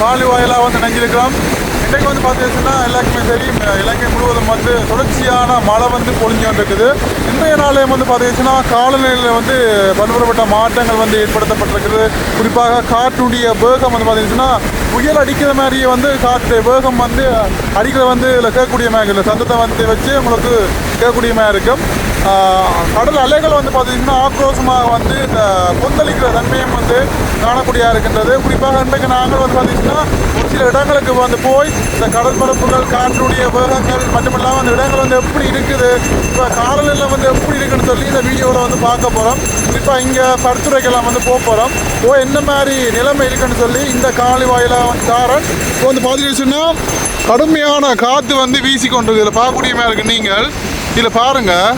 சாலி வாயிலாக வந்து நெஞ்சிருக்கிறோம் இன்றைக்கு வந்து பார்த்தீங்கன்னா எல்லாருக்குமே சரி இலங்கை முழுவதும் வந்து தொடர்ச்சியான மழை வந்து பொழிஞ்சு கொண்டிருக்குது. இன்றைய நாளையும் வந்து பார்த்தீங்கன்னா காலநிலையில் வந்து பல்வேறுபட்ட மாற்றங்கள் வந்து ஏற்படுத்தப்பட்டிருக்குது. குறிப்பாக காற்றுடைய வேகம் வந்து பார்த்தீங்கன்னா புயல் அடிக்கிற மாதிரியே வந்து காற்று வேகம் வந்து அடிக்கிற வந்து இதில் கேட்கக்கூடிய மாதிரி இல்லை. சந்தத்தை வந்து வச்சு உங்களுக்கு கேட்கக்கூடிய மாதிரி இருக்கும். கடல் அலைகள் வந்து பார்த்தீங்கன்னா ஆக்ரோஷமாக வந்து இந்த கொந்தளிக்கிற தன்மையும் வந்து காணக்கூடியதாக இருக்கின்றது. குறிப்பாக இன்றைக்கு நாங்கள் வந்து பார்த்தீங்கன்னா ஒரு சில இடங்களுக்கு வந்து போய் இந்த கடல் பரப்புகள் காற்றுடைய வேகங்கள் மட்டுமில்லாமல் அந்த இடங்கள் வந்து எப்படி இருக்குது இப்போ காலநிலை வந்து எப்படி இருக்குன்னு சொல்லி இந்த வீடியோவில் வந்து பார்க்க போகிறோம் குறிப்பாக இங்கே பரிந்துரைக்கெல்லாம் வந்து போக போகிறோம் ஓ என்ன மாதிரி நிலைமை இருக்குன்னு சொல்லி இந்த காலி வாயிலாக வந்து காரன் இப்போ வந்து பார்த்தீங்கன்னா கடுமையான காற்று வந்து வீசி கொண்டு இதில் பார்க்கக்கூடிய மாதிரி இருக்கு நீங்கள். இதில் பாருங்கள்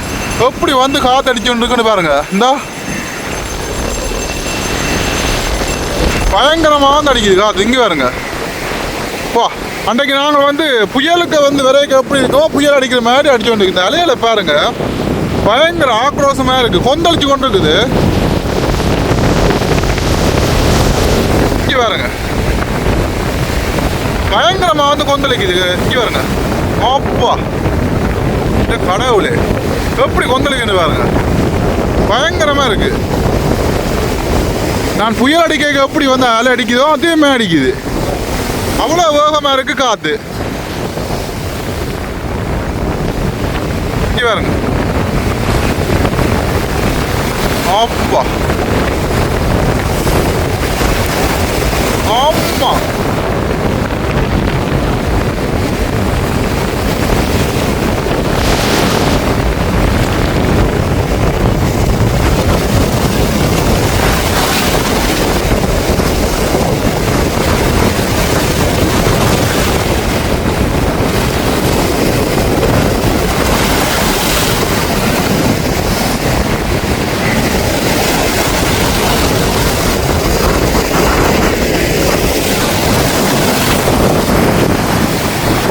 எப்படி வந்து காற்று அடிச்சு இருக்குன்னு பாருங்க. இந்தா. பயங்கரமாக வந்து அடிக்குது காற்று இங்கே பாருங்க. பா அன்றைக்கு நாங்கள் வந்து புயலுக்கு வந்து விரைக்க எப்படி இருக்கோ புயல் அடிக்கிற மாதிரி அடிச்சு கொண்டு இருக்குது அலையில பாருங்க. பயங்கர ஆக்ரோஷமாக இருக்குது கொந்தளிச்சு கொண்டு இருக்குது இங்கே பாருங்க. பயங்கரமாக வந்து கொந்தளிக்குது. இங்கே பாருங்க. அப்பா. இந்த கடவுளே. எப்படி கொந்தளிக்குன்னு பாருங்க. பயங்கரமா இருக்கு. நான் புயல் அடிக்க எப்படி வந்து அலை அடிக்குதோ அதையுமே அடிக்குது. அவ்வளோ வேகமா இருக்கு காத்து. பாருங்க. அப்பா. ஆமா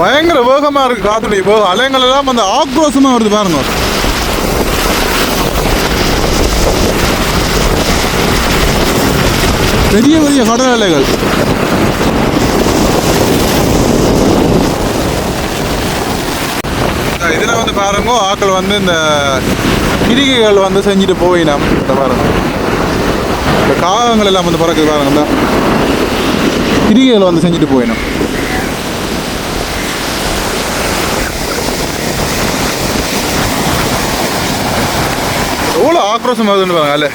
பயங்கர வேகமாக இருக்குது காற்றுடைய போக அலைங்கள் எல்லாம் வந்து ஆக்ரோஷமாக வருது பாருங்க. பெரிய பெரிய கடல் அலைகள். இதில் வந்து பாருங்க ஆக்கள் வந்து இந்த கிரிகைகள் வந்து செஞ்சுட்டு போயினோம் இந்த பாருங்க. இந்த காகங்கள் எல்லாம் வந்து பறக்குது பாருங்க. இந்த கிரிகைகள் வந்து செஞ்சுட்டு போயினோம் எவ்வளோ ஆக்ரோஷம் ஆகுதுன்னு பாருங்க அல்ல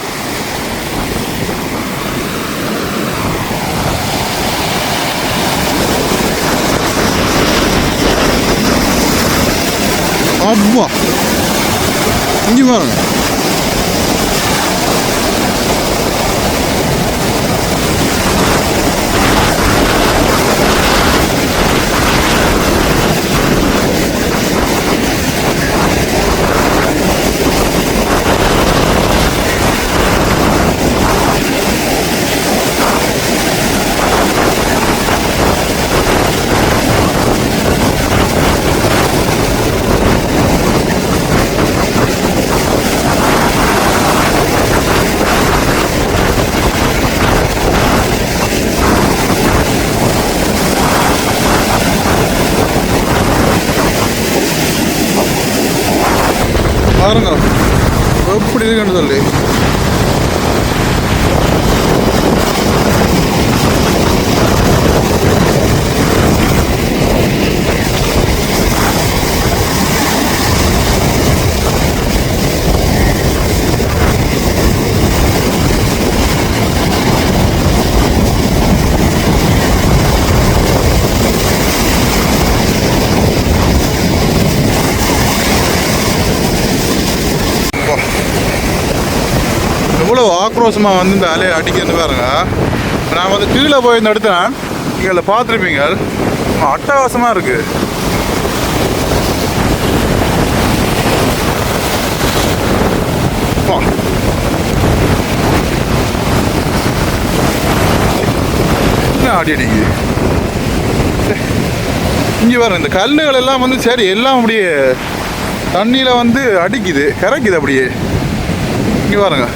அப்பா இங்கே பாருங்க பாருங்க எப்படி இருக்குன்னு சொல்லி எவ்வளோ ஆக்ரோஷமாக வந்து இந்த அலையை அடிக்கிறது பாருங்க. நான் வந்து கீழே போய் இந்த எடுத்தேன். நீங்கள் பார்த்துருப்பீங்க. அட்டகாசமாக இருக்குது என்ன அடி அடிக்குது? இங்கே வர இந்த கல்லுகள் எல்லாம் வந்து சரி எல்லாம் அப்படியே தண்ணியில் வந்து அடிக்குது கரைக்குது அப்படியே. இங்கே பாருங்க.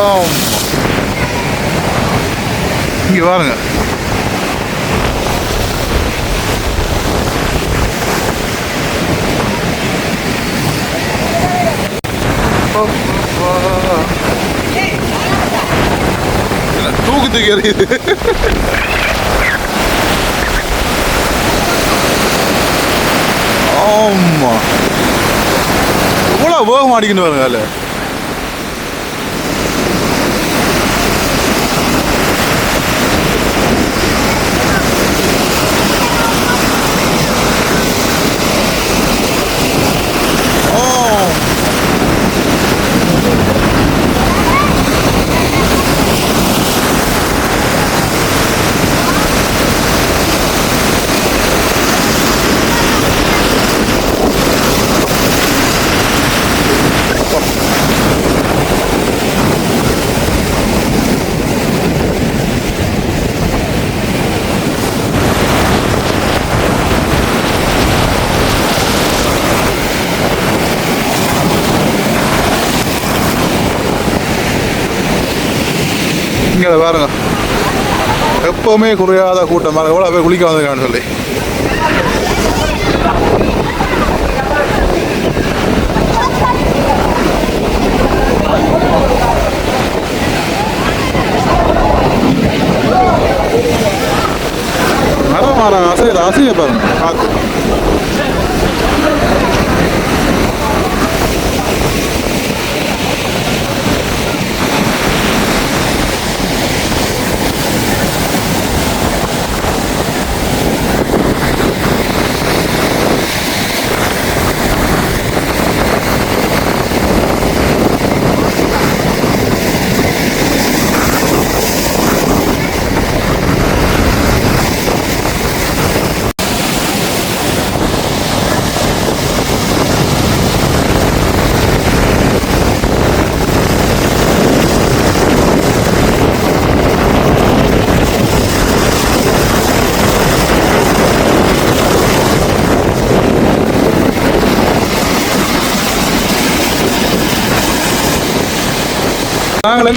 அப்புறம் இங்கே பாருங்க. என்ன தூக்கத்துக்கு எறியுது ஆமா. இவ்வளோ வேகம் அடிக்கணும் பாருங்க அதில் Oh. இங்கே அதை பாருங்க எப்பவுமே குறையாத கூட்டம். பாருங்க எவ்வளோ போய் குளிக்க வந்திருக்கான்னு சொல்லி. நடமாட மரம் அசைய பாருங்க.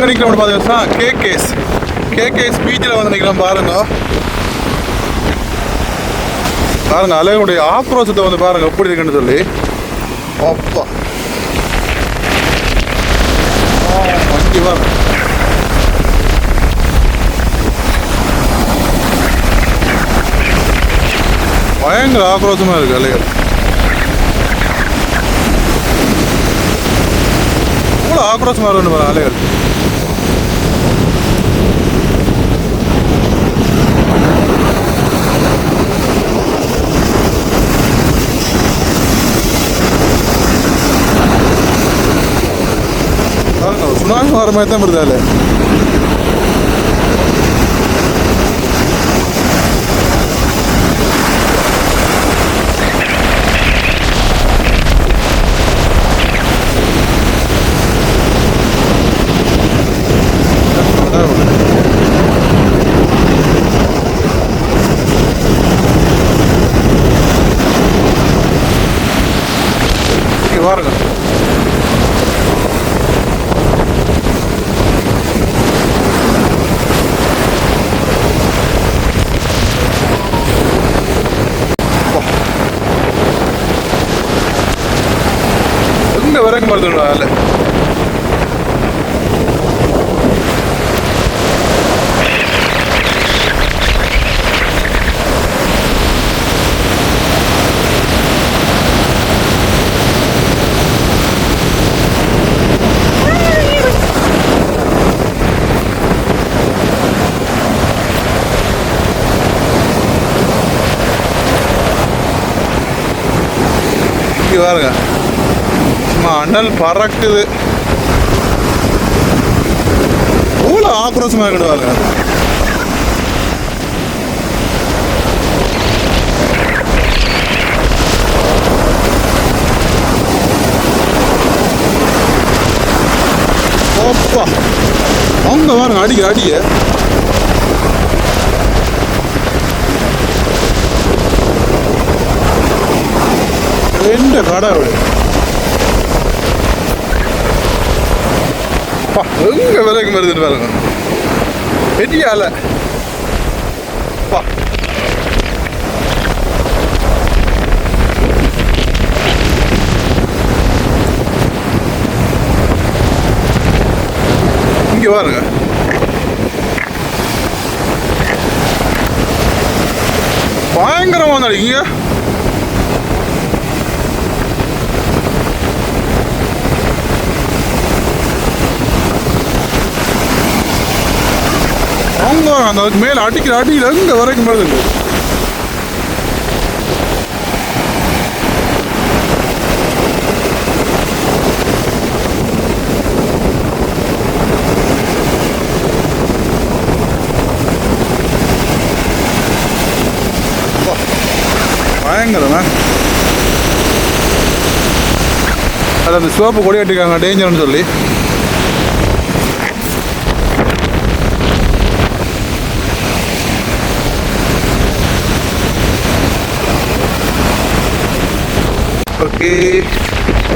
காத்து நாங்கள் கே நிற்கிறோம் பார்த்தீங்கன்னா கேகேஸ் கேகேஸ் பீச்சில் வந்து நிற்கிறோம் பாருங்க. பாருங்க அலைகளுடைய ஆக்ரோஷத்தை வந்து பாருங்க எப்படி இருக்குன்னு சொல்லி. அப்பா. வண்டி பாருங்க பயங்கர ஆக்ரோஷமா இருக்கு அலைகள். எவ்வளோ ஆக்ரோஷமா இருக்குன்னு பாருங்க அலைகள் பாருங்க சுனாமி வர மாதிரி தான் பாருங்க. சும்மா அனல் பறக்குது. எவ்வளோ ஆக்ரோஷமாக இருக்குது பாருங்க. அப்பா. அவங்க பாருங்க அடிக்க அடிக்க ரெண்டு கடவுள் அப்பா, எங்க வரைக்கும் மருந்து பாருங்க. பெரிய அலை அப்பா. இங்க பாருங்க. பயங்கரமான இங்க அவங்க அந்த மேலே மேல அடிக்கிற அடியில் எங்க வரைக்கும் வருது பயங்கரமா. அது அந்த சிவப்பு கொடி கட்டிருக்காங்க டேஞ்சர்னு சொல்லி.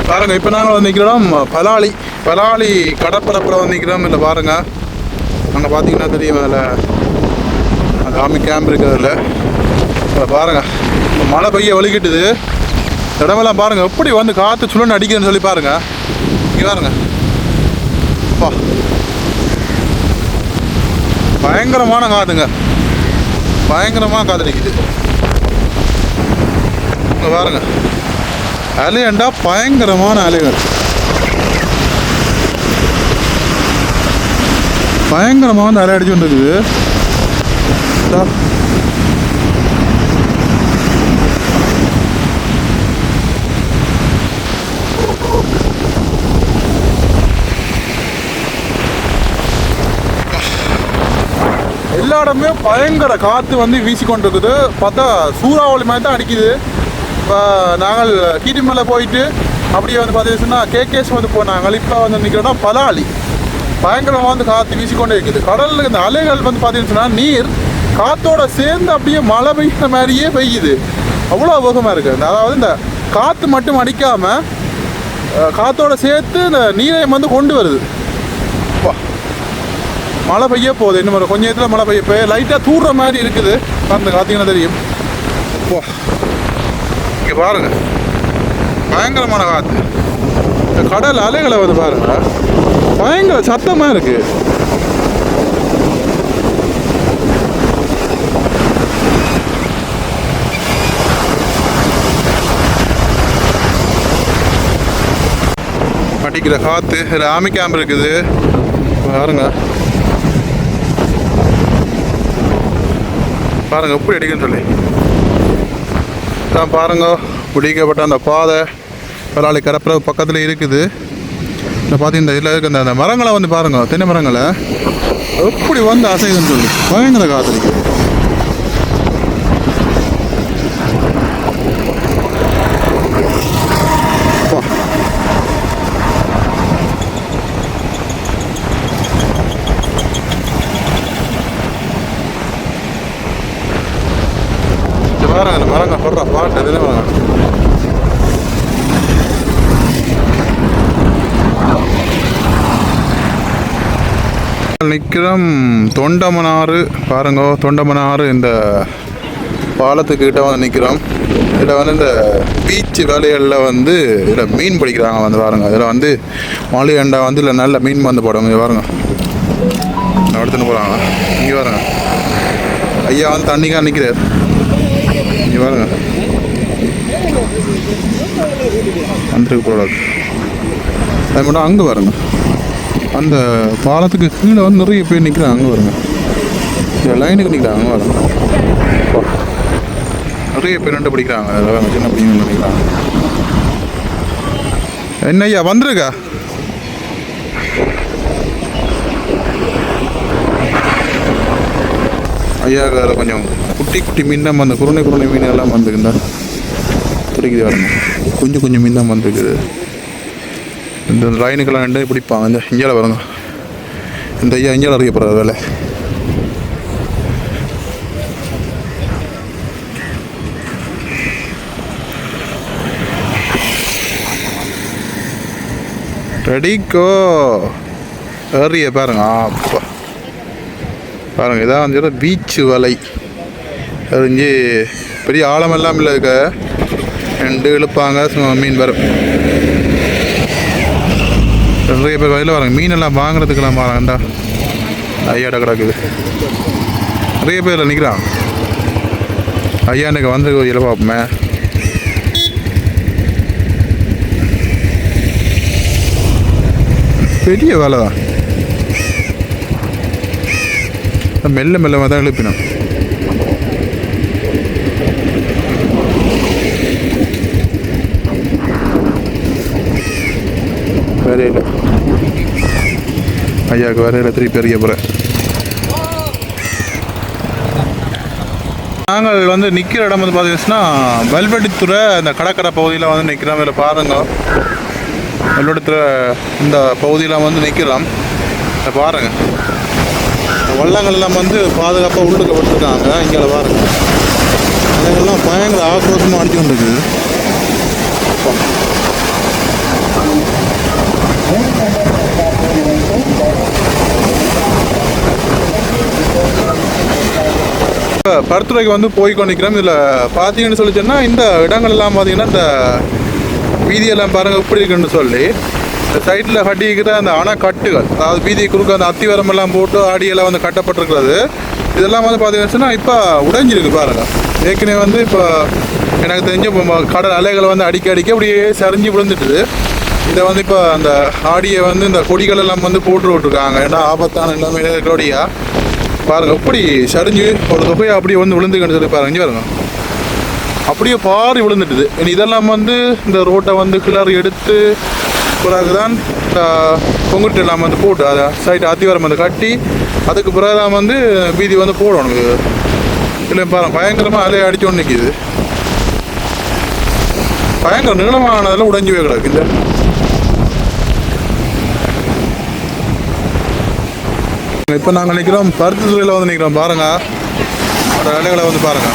பாருங்க இப்போ நாங்கள் வந்து நிற்கிறோம் பலாளி பலாளி கடற்பரப்பில் வந்து நிற்கிறோம் இல்லை பாருங்க. அங்கே பார்த்தீங்கன்னா தெரியும் அதில். அந்த ஆமி கேம்ப் இருக்கிறதுல. அதில் பாருங்க மழை பெய்ய வலிக்கிட்டுது இடமெல்லாம் பாருங்க எப்படி வந்து காற்று சுழன்னு அடிக்குதுன்னு சொல்லி பாருங்க. இங்கே பாருங்க. அப்பா. பயங்கரமான காதுங்க பயங்கரமாக காதலிக்குது இங்கே பாருங்க. அலையண்டா பயங்கரமான அலைகள் பயங்கரமான அலை அடிச்சு கொண்டிருக்குது எல்லா இடமே பயங்கர காற்று வந்து வீசிக்கொண்டிருக்குது பார்த்தா சூறாவளி மாதிரி தான் அடிக்குது இப்போ நாங்கள் கீரிமலை போயிட்டு அப்படியே வந்து பார்த்தீங்கன்னா கேகேஸ் வந்து போனாங்க. இப்போ வந்து நிற்கிறோன்னா பலாளி பயங்கரமாக வந்து காற்று வீசிக்கொண்டே இருக்குது. கடலில் இந்த அலைகள் வந்து பார்த்தீங்கன்னா நீர் காற்றோட சேர்ந்து அப்படியே மழை பெய்யுற மாதிரியே பெய்யுது. அவ்வளோ வேகமாக இருக்குது அதாவது இந்த காற்று மட்டும் அடிக்காமல் காற்றோட சேர்த்து இந்த நீரையும் வந்து கொண்டு வருது. மழை பெய்ய போகுது. இன்னும் ஒரு கொஞ்ச நேரத்தில் மழை பெய்ய லைட்டாக தூடுற மாதிரி இருக்குது. அந்த பார்த்தீங்கன்னா தெரியும்? ஓ இங்கே பாருங்க. பயங்கரமான காற்று இந்த கடல் அலைகளை வந்து பாருங்க பயங்கர சத்தமாக இருக்கு. அடிக்கிற காற்று ராமி கேம்ப் இருக்குது. பாருங்க. பாருங்க எப்படி அடிக்குன்னு சொல்லி. தான் பாருங்க. பிடிக்கப்பட்ட அந்த பாதை பலாளி கடப்புற பக்கத்தில் இருக்குது. இந்த பார்த்து இந்த இதில் இருக்க இந்த- அந்த மரங்களை வந்து பாருங்க தென்னை மரங்களை. எப்படி வந்து அசைதுன்னு சொல்லி. பயங்கர காத்திருக்கு அப்பா. இது பாருங்க இந்த மரங்க போடுற பாட்டு நிற்கிறோம் தொண்டமனாறு. பாருங்க தொண்டமனாறு இந்த பாலத்துக்கு கிட்ட வந்து நிற்கிறோம். இதில் வந்து இந்த பீச்சு வேலைகளில் வந்து இதில் மீன் பிடிக்கிறாங்க வந்து பாருங்க. இதில் வந்து மாளிகண்டா வந்து இல்லை நல்ல மீன் வந்து போடுவாங்க இங்கே பாருங்க. எடுத்துன்னு போகிறாங்க இங்கே பாருங்க. ஐயா வந்து தண்ணிக்காக நிற்கிறார் இங்கே பாருங்க. வந்துருக்கு போல அது மட்டும் அங்கே வருங்க அந்த பாலத்துக்கு கீழே வந்து நிறைய பேர் நிற்கிறாங்க அங்கே வருங்க லைனுக்கு நிற்கிறாங்க அங்கே வருங்க நிறைய பேர் ரெண்டு படிக்கிறாங்க சின்ன பிள்ளைங்க நினைக்கிறாங்க என்ன ஐயா வந்திருக்கா? ஐயா அதில் கொஞ்சம் குட்டி குட்டி மீன் தான் வந்து குருணை குருணை மீன் எல்லாம் வந்துக்குண்டா பிடிக்குது வரணும். கொஞ்சம் கொஞ்சம் மீன் தான் வந்துருக்குது. இந்த லைனுக்கெல்லாம் ரெண்டு பிடிப்பாங்க. இந்த இங்கே வரணும் இந்த ஐயா இஞ்சால அறியப்படுற வேலை. ரெடிக்கோ ஏறிய பாருங்க. அப்பா. பாருங்க இதான் வந்து பீச்சு வலை. அது பெரிய ஆழமெல்லாம் இல்லை இருக்க ரெண்டு இழுப்பாங்க சும்மா மீன் வரும் நிறைய பேர் வயலில் வராங்க. மீனெல்லாம் வாங்குறதுக்கெல்லாம் வராங்கண்டா ஐயாட கிடக்குது. நிறைய பேர் நிற்கிறான் ஐயா எனக்கு வந்து கோயில பார்ப்போமே. பெரிய வேலை தான் மெல்ல மெல்ல தான் எழுப்பினோம் வேற இல்லை ஐயாவுக்கு வேற இல்லை திருப்பி அறிய போகிறேன் நாங்கள் வந்து நிற்கிற இடம் வந்து பார்த்தீங்கன்னா வல்வெடித்துறை இந்த கடற்கரை பகுதியில் வந்து நிற்கிறோம் இதில் பாருங்க. வெல்வெட்டித்துறை இந்த பகுதியில் வந்து நிற்கிறோம் இதை பாருங்கள் வள்ளங்கள்லாம் வந்து பாதுகாப்பாக உள்ளுக்கு விட்டுருக்காங்க. இங்கே பாருங்கள் அதெல்லாம் பயங்கர ஆக்ரோஷமாக அடிச்சு கொண்டு பருத்துறைக்கு வந்து போய் கொண்டிருக்கிறோம் இதில் பார்த்தீங்கன்னு சொல்லி சொன்னால் இந்த இடங்கள் எல்லாம் பார்த்தீங்கன்னா இந்த வீதியெல்லாம் பாருங்கள் இப்படி இருக்குன்னு சொல்லி இந்த சைட்டில் கட்டிக்கிற அந்த அணைக்கட்டுகள் அதாவது வீதி குறுக்க அந்த அத்திவரம் எல்லாம் போட்டு ஆடியெல்லாம் வந்து கட்டப்பட்டிருக்கிறது. இதெல்லாம் வந்து பார்த்தீங்கன்னா இப்போ உடைஞ்சிருக்கு பாருங்கள் ஏற்கனவே வந்து இப்போ எனக்கு தெரிஞ்ச கடல் அலைகளை வந்து அடிக்க அடிக்க அப்படியே சரிஞ்சு விழுந்துட்டுது. இதை வந்து இப்போ அந்த ஆடியை வந்து இந்த கொடிகள் எல்லாம் வந்து போட்டு விட்டுருக்காங்க. ஏன்னா ஆபத்தான எல்லாமே கொடியா. பாருங்க எப்படி சரிஞ்சு ஒரு தொகையை அப்படியே வந்து விழுந்து சொல்லி பாருங்க இங்கே பாருங்க. அப்படியே பாரி விழுந்துட்டுது. இனி இதெல்லாம் வந்து இந்த ரோட்டை வந்து கிளறி எடுத்து பிறகுதான் இந்த பொங்குட்டு எல்லாம் வந்து போட்டு அதை சைட்டு அத்திவாரம் வந்து கட்டி அதுக்கு பிறகு தான் வந்து வீதி வந்து போடணும். உனக்கு இல்லை பாருங்க பயங்கரமாக அலையை அடிச்சோன்னு நிற்கிது பயங்கர நீளமானதெல்லாம் உடைஞ்சு போய் கிடக்கு இல்லை இப்போ நாங்கள் நிற்கிறோம் பருத்தி துறையில் வந்து நிற்கிறோம் பாருங்க. அந்த வேலைகளை வந்து பாருங்க.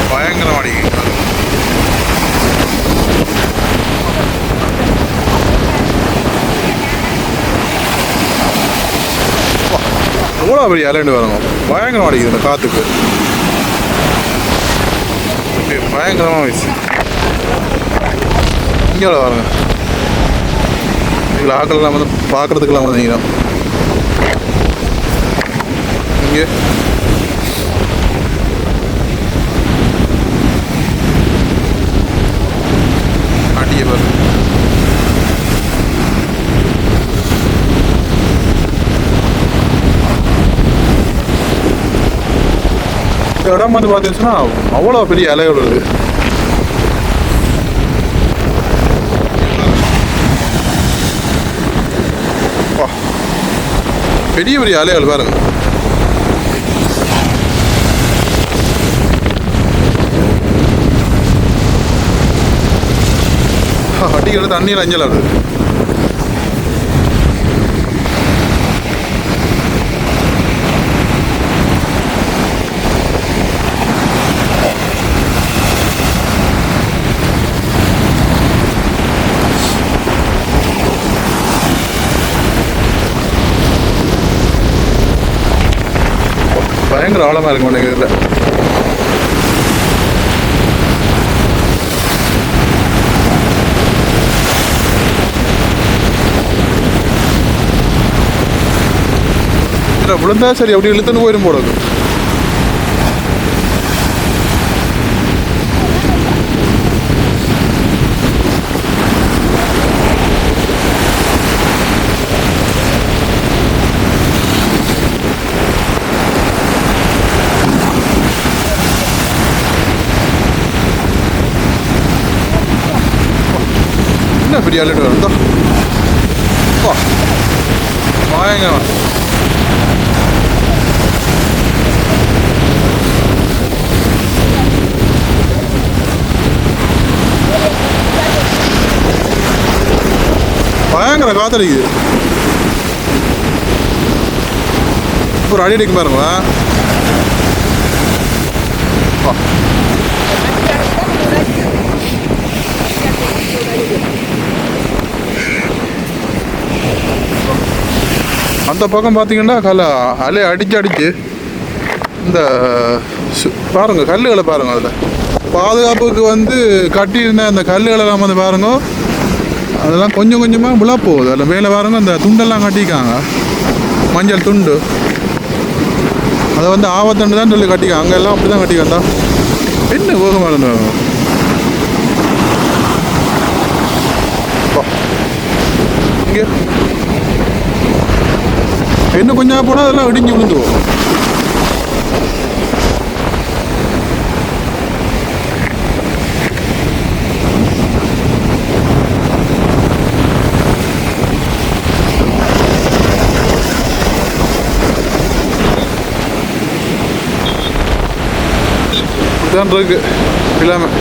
அப்பா, எவ்வளோ பெரிய அலைண்டு வரணும் பயங்கரமா அடிக்குது இந்த காற்றுக்கு பயங்கரமாக வீசு. இங்கே பாருங்க. இதில் ஆக்கள்லாம் வந்து பார்க்குறதுக்கெல்லாம் வந்தீங்கன்னா இங்கே. அடியே இந்த இடம் வந்து பார்த்தீங்கன்னா அவ்வளோ பெரிய அலைகள் இருக்குது பெரிய பெரிய அலைகள் பாருங்க. அடிக்கிற தண்ணியில் அஞ்சல் வருது. பயங்கர ஆழமா இருக்கும் எனக்கு இதில். விழுந்தா சரி அப்படி இழுத்துன்னு போயிடும் போல இருக்கு. என்ன பெரிய அள்ளிட்டு வரும் வா வாங்க பயங்கர காத்தடிக்குது ஒரு அடி அடிக்கும் பாருங்களேன் அந்த பக்கம் பார்த்தீங்கன்னா கல அலை அடிச்சு அடிச்சு இந்த சு- பாருங்க கல்லுகளை பாருங்க அதில். பாதுகாப்புக்கு வந்து கட்டியிருந்த அந்த கல்லுகளெல்லாம் வந்து பாருங்க. அதெல்லாம் கொஞ்சம் கொஞ்சமாக விழா போகுது. அதில் மேலே பாருங்க அந்த துண்டெல்லாம் கட்டிக்காங்க மஞ்சள் துண்டு. அதை வந்து ஆபத்தண்டு தான் சொல்லி கட்டிக்க அங்கே எல்லாம் அப்படி தான் கட்டிக்கா என்ன வேகமாக இருந்தாங்க இங்கே. இன்னும் கொஞ்சம் போனால் அதெல்லாம் இடிஞ்சு விழுந்துவோம் இதான் இருக்கு இல்லாமல்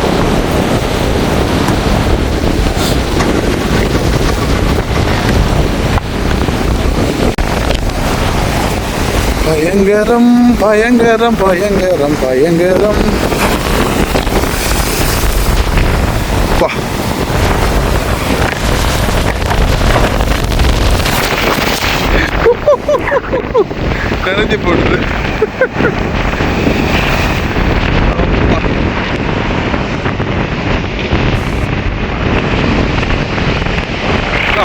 பயங்கரம் பயங்கரம் பயங்கரம் பயங்கரம். வா. நினைஞ்சு போட்டு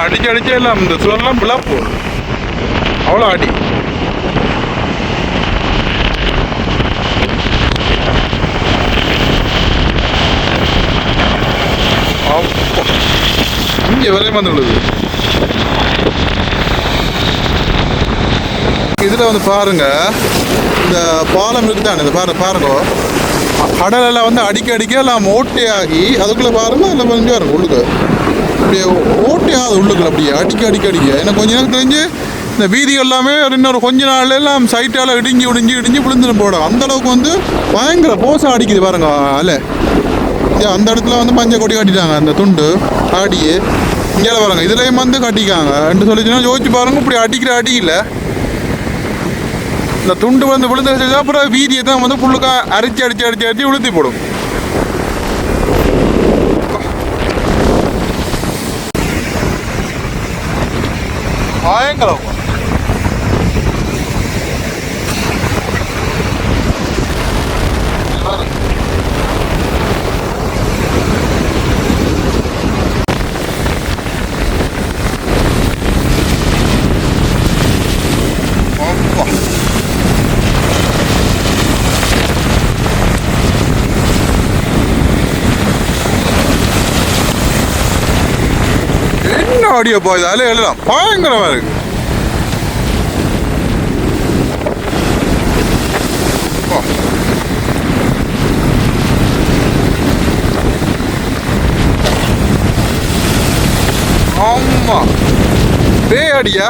அடிச்சு அடிச்சே எல்லாம் இந்த சுவரெல்லாம் பிளா போகுது. அவ்வளோ அடி அப்பா. இங்க வரையும் வந்து வந்து பாருங்க இந்த பாலம் இருக்குதானே இந்த பாரு பாருங்க. கடலெல்லாம் வந்து அடிக்க அடிக்க எல்லாம் ஓட்டையாகி அதுக்குள்ளே பாருங்க அதில் கொஞ்சம் இருக்கும் உள்ளுக்கு. அப்படியே ஓட்டையாகுது உள்ளுக்குள்ள அப்படியே அடிக்க அடிக்க அடிக்க. எனக்கு கொஞ்ச நேரம் தெரிஞ்சு இந்த வீதி எல்லாமே ஒரு இன்னொரு கொஞ்ச நாள்ல எல்லாம் சைட்டால இடிஞ்சு இடிஞ்சு இடிஞ்சு விழுந்துட்டு போடும் அந்த அளவுக்கு வந்து பயங்கர போசம் அடிக்குது பாருங்க அலை அந்த இடத்துல வந்து மஞ்சள் கொடி காட்டிட்டாங்க அந்த துண்டு ஆடியே. இங்கே பாருங்க இதுலேயும் வந்து கட்டிக்காங்க. ரெண்டு சொல்லிச்சுன்னா யோசிச்சு பாருங்க இப்படி அடிக்கிற அடி இல்லை. இந்த துண்டு வந்து விழுந்து அப்புறம் வீதியை தான் வந்து புல்லுக்கா அரைச்சி அடிச்சு அடிச்சு அடிச்சு உளுத்தி போடும். பயங்கரம் அப்பா. என்ன ஆடியோ போகுது அதில் எழுதலாம். பயங்கரமா இருக்கு. அப்பா. ஆமா. பே அடியா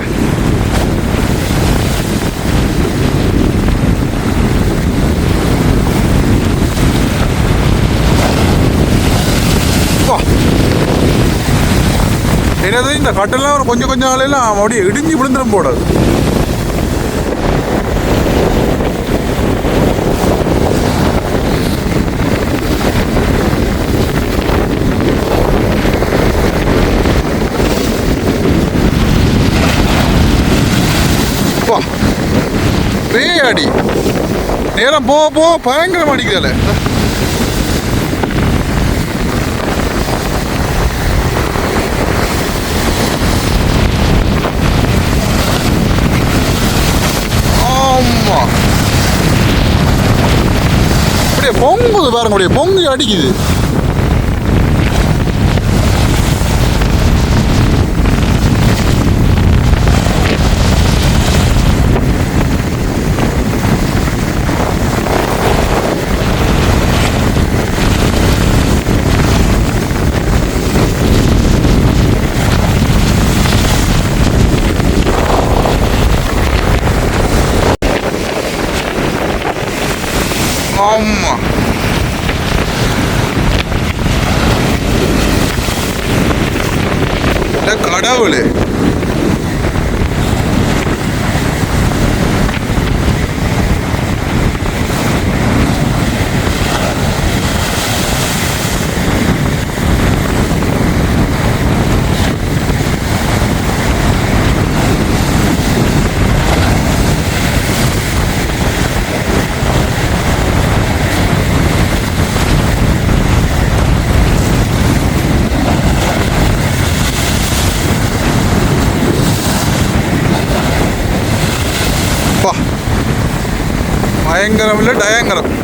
அப்பா. என்னது இந்த கட்டெல்லாம் ஒரு கொஞ்சம் கொஞ்சம் நாளையெல்லாம் அப்படியே இடிஞ்சு விழுந்துடும் போடாது அடி நேரம் போக போக பயங்கரம் அடிக்குதுல ஆமா அப்படியே பொங்குது பாருங்க அப்படியே பொங்கி அடிக்குது ஆமா இல்ல பயங்கரம் இல்லை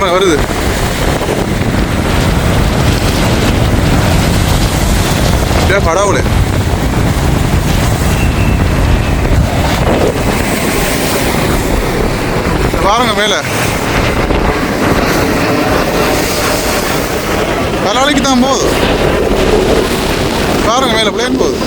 பாருங்க வருது. டே கடவுளே. பாருங்க மேல. கலாளிக்கு தான் போகுது. பாருங்க மேல பிளேன் போகுது.